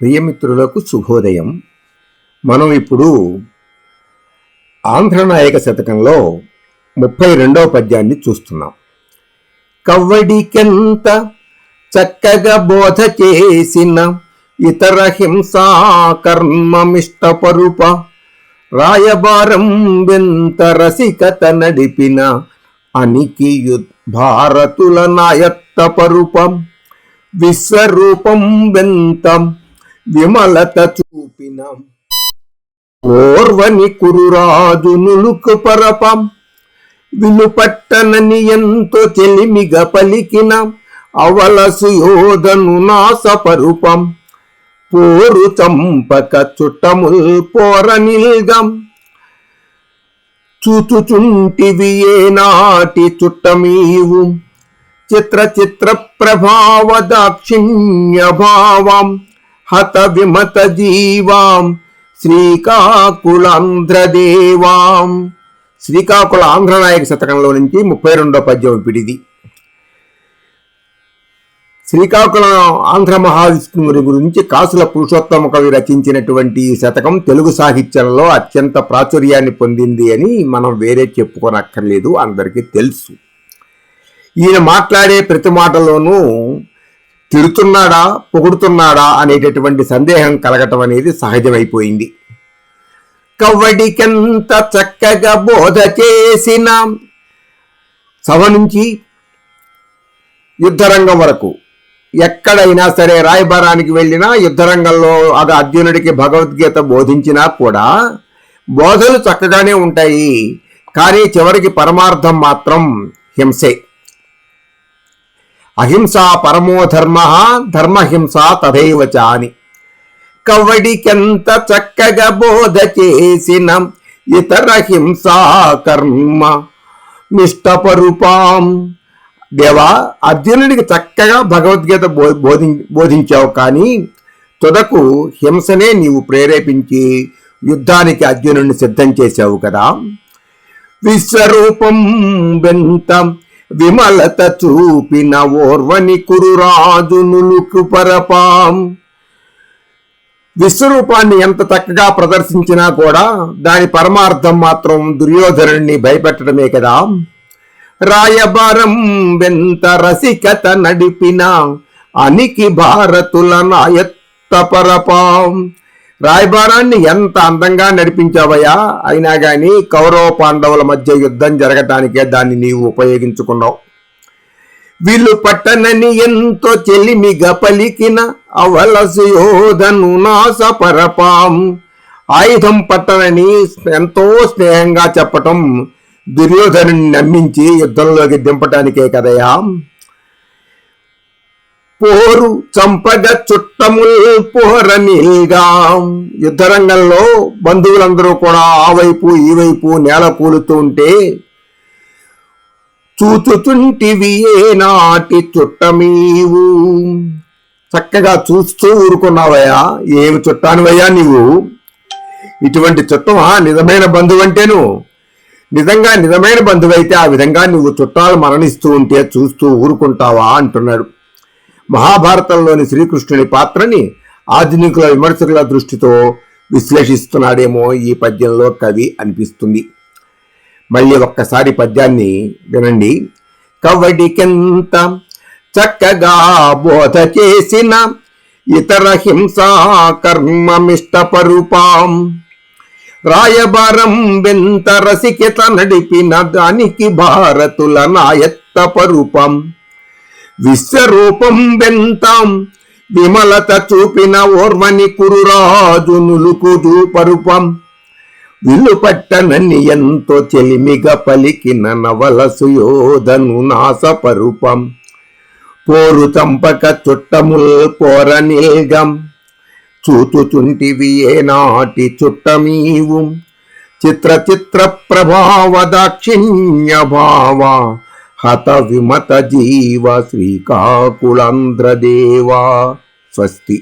ప్రియమిత్రులకు శుభోదయం. మనం ఇప్పుడు ఆంధ్రనాయక శతకంలో ముప్పై రెండవ పద్యాన్ని చూస్తున్నాం. కవ్వడికెంత చక్కగా బోధ చేసిన ఇతర హింసా కర్మమిష్టపరుప రాయబారం వెంత రసికత నడిపిన అనికి భారతుల నాయత్త పరుపం విశ్వరూపం వెంతం విమలత చూపిన ఓర్వని కురురాజు నులుకు పరపం. విలుపట్టనని ఎంతో చెలిమిగ పలికిన. అవలసు యోధను నాసపరుపం పోరు చంపక చుట్టముల్ పోరనిల్గం చూచుచుంటివి ఏనాటి చుట్టమీవు. చిత్ర చిత్ర ప్రభావ దాక్షిణ్య భావం. హత విమత జీవాం శ్రీకాకుళాంధ్రదేవాం. శ్రీకాకుళ ఆంధ్రనాయక శతకంలో నుంచి ముప్పై రెండో పద్యం పిడిది శ్రీకాకుళం ఆంధ్ర మహావిష్ణువుని గురించి కాసుల పురుషోత్తమ కవి రచించినటువంటి ఈ శతకం తెలుగు సాహిత్యంలో అత్యంత ప్రాచుర్యాన్ని పొందింది అని మనం వేరే చెప్పుకోనక్కర్లేదు అందరికీ తెలుసు. ఈయన మాట్లాడే ప్రతి మాటలోనూ తిరుతున్నాడా పొగుడుతున్నాడా అనేటటువంటి సందేహం కలగటం అనేది సహజమైపోయింది. కవ్వడికెంత చక్కగా బోధ చేసిన సభ నుంచి యుద్ధరంగం వరకు ఎక్కడైనా సరే రాయబారానికి వెళ్ళినా యుద్ధరంగంలో అది అర్జునుడికి భగవద్గీత బోధించినా కూడా బోధలు చక్కగానే ఉంటాయి. కానీ చివరికి పరమార్థం మాత్రం హింసే. అహింస పరమో ధర్మ ధర్మహింస తథైవచ అని కవ్వడికెంత చక్కగా బోధ చేసిన ఇతర హింసా కర్మ. నిష్టపరుపాం దేవా అర్జునుడికి చక్కగా భగవద్గీత బో బోధి బోధించావు కానీ తుదకు హింసనే నీవు ప్రేరేపించి యుద్ధానికి అర్జునుడిని సిద్ధం చేశావు కదా. విశ్వరూపం వెంతం విమలత చూపిన ఓర్వని కురురాజునులుకు పరపాం విశ్వరూపాన్ని ఎంత చక్కగా ప్రదర్శించినా కూడా దాని పరమార్థం మాత్రం దుర్యోధనుణ్ణి భయపెట్టడమే కదా. రాయబారం వెంత రసికత నడిపిన అనికి భారతుల నాయత్త పరపాం. రాయబారాన్ని ఎంత అందంగా నడిపించావయ్యా? అయినా కానీ కౌరవ పాండవుల మధ్య యుద్ధం జరగటానికే దాన్ని నీవు ఉపయోగించుకున్నావు. వీళ్ళు పట్టనని ఎంతో చెలిమిగ పలికిన అవలసు యోధను నాస పరపాం ఆయుధం పట్టనని ఎంతో స్నేహంగా చెప్పటం దుర్యోధను నమ్మించి యుద్ధంలోకి దింపటానికే కదయా పోరు చంపగ చుట్టముల్ పోరనిగా యుద్ధరంగంలో బంధువులందరూ కూడా ఆ వైపు ఈ వైపు నేల కూలుతూ ఉంటే చూచుచుంటివి ఏనాటి చుట్టమీవు. చక్కగా చూస్తూ ఊరుకున్నావయ్యా. ఏమి చుట్టానివయ్యా నీవు? ఇటువంటి చుట్టమా? నిజమైన బంధువంటేను. నిజంగా నిజమైన బంధువైతే ఆ విధంగా నువ్వు చుట్టాలు మరణిస్తూ ఉంటే చూస్తూ ఊరుకుంటావా అంటున్నాడు. మహాభారతంలోని శ్రీకృష్ణుని పాత్రని ఆధునికుల విమర్శకుల దృష్టితో విశ్లేషిస్తున్నాడేమో ఈ పద్యంలో కవి అనిపిస్తుంది. మళ్ళీ ఒక్కసారి పద్యాన్ని వినండి. కవడికెంత చక్కగా బోధ చేసిన ఇతర హింసా కర్మమిష్టపరుపాం రాయబారం వెంత రసికిత నడిపిన దానికి భారతుల నాయత్త పరుపం. విశ్వరూపం వెంతాం విమలత చూపిన ఓర్వని కురురాజు నులుకు పరుపం విల్లు పట్టనని ఎంతో చెలిమిగ పలికిన నవల సుయోధను నాసపరుపం. పోరు చంపక చుట్టముల్ పోరనిల్గం చూచుచుంటివి ఏనాటి చుట్టమీవు. చిత్ర చిత్ర ప్రభావ దాక్షిణ్య భావ. హత విమత జీవ శ్రీకాకుళాంధ్రదేవా స్వస్తి